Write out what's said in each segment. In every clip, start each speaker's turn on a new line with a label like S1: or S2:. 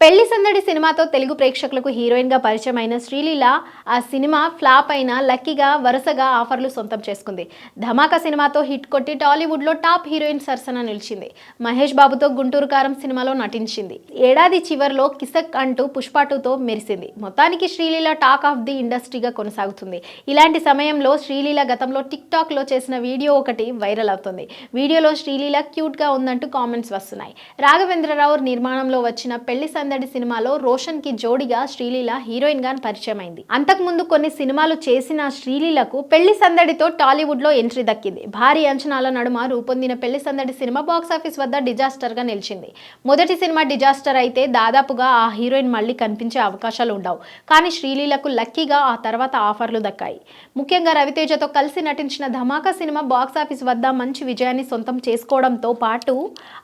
S1: పెళ్ళి సందడి సినిమాతో తెలుగు ప్రేక్షకులకు హీరోయిన్గా పరిచయం అయిన శ్రీలీల ఆ సినిమా ఫ్లాప్ అయిన లక్కీగా వరుసగా ఆఫర్లు సొంతం చేసుకుంది. ధమాకా సినిమాతో హిట్ కొట్టి టాలీవుడ్లో టాప్ హీరోయిన్ సరసన నిలిచింది. మహేష్ బాబుతో గుంటూరు కారం సినిమాలో నటించింది. ఏడాది చివరిలో కిసక్ అంటూ పుష్పాటుతో మెరిసింది. మొత్తానికి శ్రీలీల టాక్ ఆఫ్ ది ఇండస్ట్రీగా కొనసాగుతుంది. ఇలాంటి సమయంలో శ్రీలీల గతంలో టిక్ టాక్లో చేసిన వీడియో ఒకటి వైరల్ అవుతుంది. వీడియోలో శ్రీలీల క్యూట్గా ఉందంటూ కామెంట్స్ వస్తున్నాయి. రాఘవేంద్రరావు నిర్మాణంలో వచ్చిన పెళ్ళి సందడి సినిమాలో రోషన్కి జోడిగా శ్రీలీల హీరోయిన్గా పరిచయం అయింది అంతకుముందు కొన్ని సినిమాలు చేసిన శ్రీలీలకు పెళ్ళి సందడితో టాలీవుడ్లో ఎంట్రీ దక్కింది. భారీ అంచనాల నడుమ రూపొందిన పెళ్ళి సందడి సినిమా బాక్స్ ఆఫీస్ వద్ద డిజాస్టర్గా నిలిచింది. మొదటి సినిమా డిజాస్టర్ అయితే దాదాపుగా ఆ హీరోయిన్ మళ్ళీ కనిపించే అవకాశాలు ఉండవు. కానీ శ్రీలీలకు లక్కీగా ఆ తర్వాత ఆఫర్లు దక్కాయి. ముఖ్యంగా రవితేజతో కలిసి నటించిన ధమాకా సినిమా బాక్స్ ఆఫీస్ వద్ద మంచి విజయాన్ని సొంతం చేసుకోవడంతో పాటు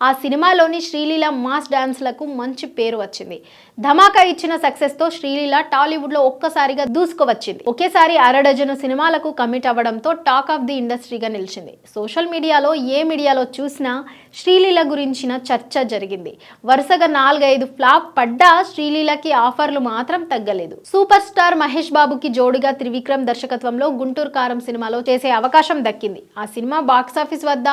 S1: ఆ సినిమాలోని శ్రీలీల మాస్ డాన్స్లకు మంచి పేరు వచ్చింది. ధమాకా ఇచ్చిన సక్సెస్తో శ్రీలీల టాలీవుడ్లో ఒక్కసారిగా దూసుకువచ్చింది. ఒకేసారి అరడజను సినిమాలకు కమిట్ అవ్వడంతో టాక్ ఆఫ్ ది ఇండస్ట్రీగా నిలిచింది. సోషల్ మీడియాలో ఏ మీడియాలో చూసినా శ్రీలీల గురించిన చర్చ జరిగింది. వరుసగా నాలుగైదు ఫ్లాప్ పడ్డా శ్రీలీలకి ఆఫర్లు మాత్రం తగ్గలేదు. సూపర్ స్టార్ మహేష్ బాబుకి జోడిగా త్రివిక్రమ్ దర్శకత్వంలో గుంటూరు కారం సినిమాలో చేసే అవకాశం దక్కింది. ఆ సినిమా బాక్స్ ఆఫీస్ వద్ద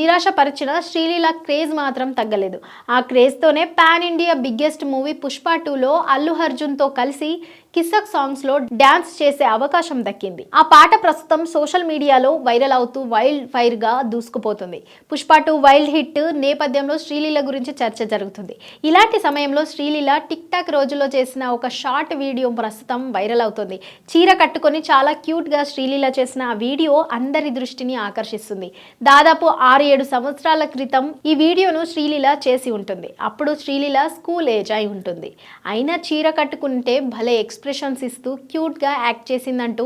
S1: నిరాశపరిచిన శ్రీలీల క్రేజ్ మాత్రం తగ్గలేదు. ఆ క్రేజ్తోనే pan India biggest movie Pushpa టూలో అల్లు అర్జున్తో కలిసి కిసక్ సాంగ్స్లో డాన్స్ చేసే అవకాశం దక్కింది. ఆ పాట ప్రస్తుతం సోషల్ మీడియాలో వైరల్ అవుతూ వైల్డ్ ఫైర్గా దూసుకుపోతుంది. పుష్ప టూ వైల్డ్ హిట్ నేపథ్యంలో శ్రీలీల గురించి చర్చ జరుగుతుంది. ఇలాంటి సమయంలో శ్రీలీల టిక్ టాక్ రోజుల్లో చేసిన ఒక షార్ట్ వీడియో ప్రస్తుతం వైరల్ అవుతుంది. చీర కట్టుకొని చాలా క్యూట్గా శ్రీలీల చేసిన ఆ వీడియో అందరి దృష్టిని ఆకర్షిస్తుంది. దాదాపు ఆరు ఏడు సంవత్సరాల క్రితం ఈ వీడియోను శ్రీలీల చేసి ఉంటుంది. అప్పుడు శ్రీలీల స్కూల్ ఏజ్ అయి ఉంటుంది. అయినా చీర కట్టుకుంటే భలే ఎక్స్ ఎక్స్ప్రెషన్స్ ఇస్తూ క్యూట్గా యాక్ట్ చేసిందంటూ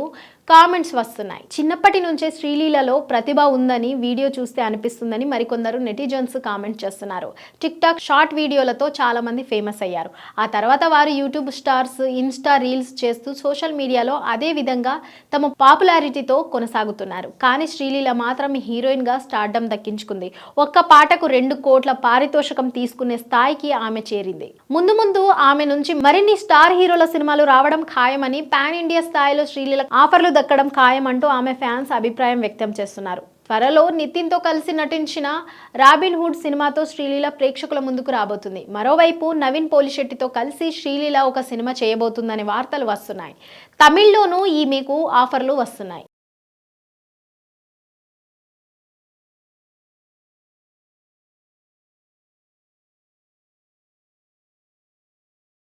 S1: కామెంట్స్ వస్తున్నాయి. చిన్నప్పటి నుంచే శ్రీలీలలో ప్రతిభ ఉందని వీడియో చూస్తే అనిపిస్తుందని మరికొందరు నెటిజన్స్ కామెంట్ చేస్తున్నారు. టిక్ టాక్ షార్ట్ వీడియోలతో చాలామంది ఫేమస్ అయ్యారు. ఆ తర్వాత వారు యూట్యూబ్ స్టార్స్ ఇన్స్టా రీల్స్ చేస్తూ సోషల్ మీడియాలో అదే విధంగా తమ పాపులారిటీతో కొనసాగుతున్నారు. కానీ శ్రీలీల మాత్రం హీరోయిన్గా స్టార్డం స్టార్డమ్ దక్కించుకుంది. ఒక్క పాటకు రెండు కోట్ల పారితోషికం తీసుకునే స్థాయికి ఆమె చేరింది. ముందు ముందు ఆమె నుంచి మరిన్ని స్టార్ హీరోల సినిమాలు రావడం ఖాయమని పాన్ ఇండియా స్థాయిలో శ్రీలీల ఆఫర్లు దక్కడం ఖాయం అంటూ ఆమె ఫ్యాన్స్ అభిప్రాయం వ్యక్తం చేస్తున్నారు. త్వరలో నితిన్తో కలిసి నటించిన రాబిన్ హుడ్ సినిమాతో శ్రీలీల ప్రేక్షకుల ముందుకు రాబోతుంది. మరోవైపు నవీన్ పోలిశెట్టితో కలిసి శ్రీలీల ఒక సినిమా చేయబోతుందనే వార్తలు వస్తున్నాయి. తమిళ్ళోనూ ఈమెకు ఆఫర్లు వస్తున్నాయి.